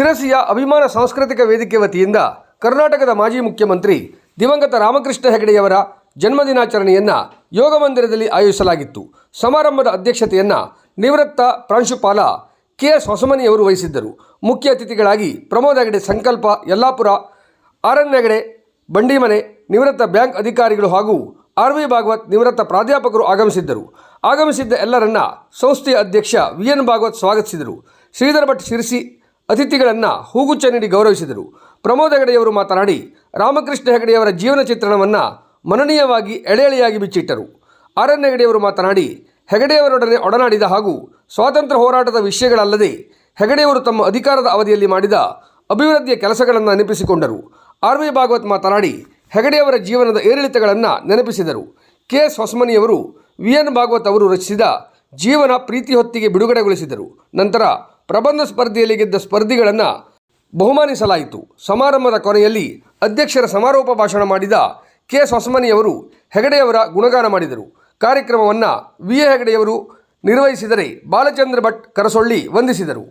ಶಿರಸಿಯ ಅಭಿಮಾನ ಸಾಂಸ್ಕೃತಿಕ ವೇದಿಕೆ ವತಿಯಿಂದ ಕರ್ನಾಟಕದ ಮಾಜಿ ಮುಖ್ಯಮಂತ್ರಿ ದಿವಂಗತ ರಾಮಕೃಷ್ಣ ಹೆಗಡೆಯವರ ಜನ್ಮದಿನಾಚರಣೆಯನ್ನು ಯೋಗ ಮಂದಿರದಲ್ಲಿ ಆಯೋಜಿಸಲಾಗಿತ್ತು. ಸಮಾರಂಭದ ಅಧ್ಯಕ್ಷತೆಯನ್ನು ನಿವೃತ್ತ ಪ್ರಾಂಶುಪಾಲ ಕೆ ಎಸ್ ಹೊಸಮನಿಯವರು ವಹಿಸಿದ್ದರು. ಮುಖ್ಯ ಅತಿಥಿಗಳಾಗಿ ಪ್ರಮೋದ್ ಹೆಗಡೆ ಸಂಕಲ್ಪ, ಯಲ್ಲಾಪುರ ಆರ್ ಬಂಡಿಮನೆ, ನಿವೃತ್ತ ಬ್ಯಾಂಕ್ ಅಧಿಕಾರಿಗಳು ಹಾಗೂ ಆರ್ ವಿ ಭಾಗವತ್ ನಿವೃತ್ತ ಪ್ರಾಧ್ಯಾಪಕರು ಆಗಮಿಸಿದ್ದರು. ಆಗಮಿಸಿದ್ದ ಎಲ್ಲರನ್ನ ಸಂಸ್ಥೆಯ ಅಧ್ಯಕ್ಷ ವಿ ಎನ್ ಭಾಗವತ್ ಸ್ವಾಗತಿಸಿದರು. ಶ್ರೀಧರ ಭಟ್ ಶಿರಸಿ ಅತಿಥಿಗಳನ್ನು ಹೂಗುಚ್ಛ ನೀಡಿ ಗೌರವಿಸಿದರು. ಪ್ರಮೋದ್ ಹೆಗಡೆಯವರು ಮಾತನಾಡಿ, ರಾಮಕೃಷ್ಣ ಹೆಗಡೆಯವರ ಜೀವನ ಚಿತ್ರಣವನ್ನು ಮನನೀಯವಾಗಿ ಎಳೆ ಎಳೆಯಾಗಿ ಬಿಚ್ಚಿಟ್ಟರು. ಆರ್ ಎನ್ ಹೆಗಡೆಯವರು ಮಾತನಾಡಿ, ಹೆಗಡೆಯವರೊಡನೆ ಒಡನಾಡಿದ ಹಾಗೂ ಸ್ವಾತಂತ್ರ್ಯ ಹೋರಾಟದ ವಿಷಯಗಳಲ್ಲದೆ ಹೆಗಡೆಯವರು ತಮ್ಮ ಅಧಿಕಾರದ ಅವಧಿಯಲ್ಲಿ ಮಾಡಿದ ಅಭಿವೃದ್ಧಿಯ ಕೆಲಸಗಳನ್ನು ನೆನಪಿಸಿಕೊಂಡರು. ಆರ್ ವಿ ಭಾಗವತ್ ಮಾತನಾಡಿ, ಹೆಗಡೆಯವರ ಜೀವನದ ಏರಿಳಿತಗಳನ್ನು ನೆನಪಿಸಿದರು. ಕೆ ಎಸ್ ಹೊಸಮನಿಯವರು, ವಿ ಎನ್ ಭಾಗವತ್ ಅವರು ರಚಿಸಿದ ಜೀವನ ಪ್ರೀತಿ ಹೊತ್ತಿಗೆ ಬಿಡುಗಡೆಗೊಳಿಸಿದರು. ನಂತರ ಪ್ರಬಂಧ ಸ್ಪರ್ಧೆಯಲ್ಲಿ ಗೆದ್ದ ಸ್ಪರ್ಧಿಗಳನ್ನು ಬಹುಮಾನಿಸಲಾಯಿತು. ಸಮಾರಂಭದ ಕೊನೆಯಲ್ಲಿ ಅಧ್ಯಕ್ಷರ ಸಮಾರೋಪ ಭಾಷಣ ಮಾಡಿದ ಕೆ. ಹೊಸಮನಿಯವರು ಹೆಗಡೆಯವರ ಗುಣಗಾನ ಮಾಡಿದರು. ಕಾರ್ಯಕ್ರಮವನ್ನು ವಿ. ಎ. ಹೆಗಡೆಯವರು ನಿರ್ವಹಿಸಿದರೆ ಬಾಲಚಂದ್ರ ಭಟ್ ಕರಸೊಳ್ಳಿ ವಂದಿಸಿದರು.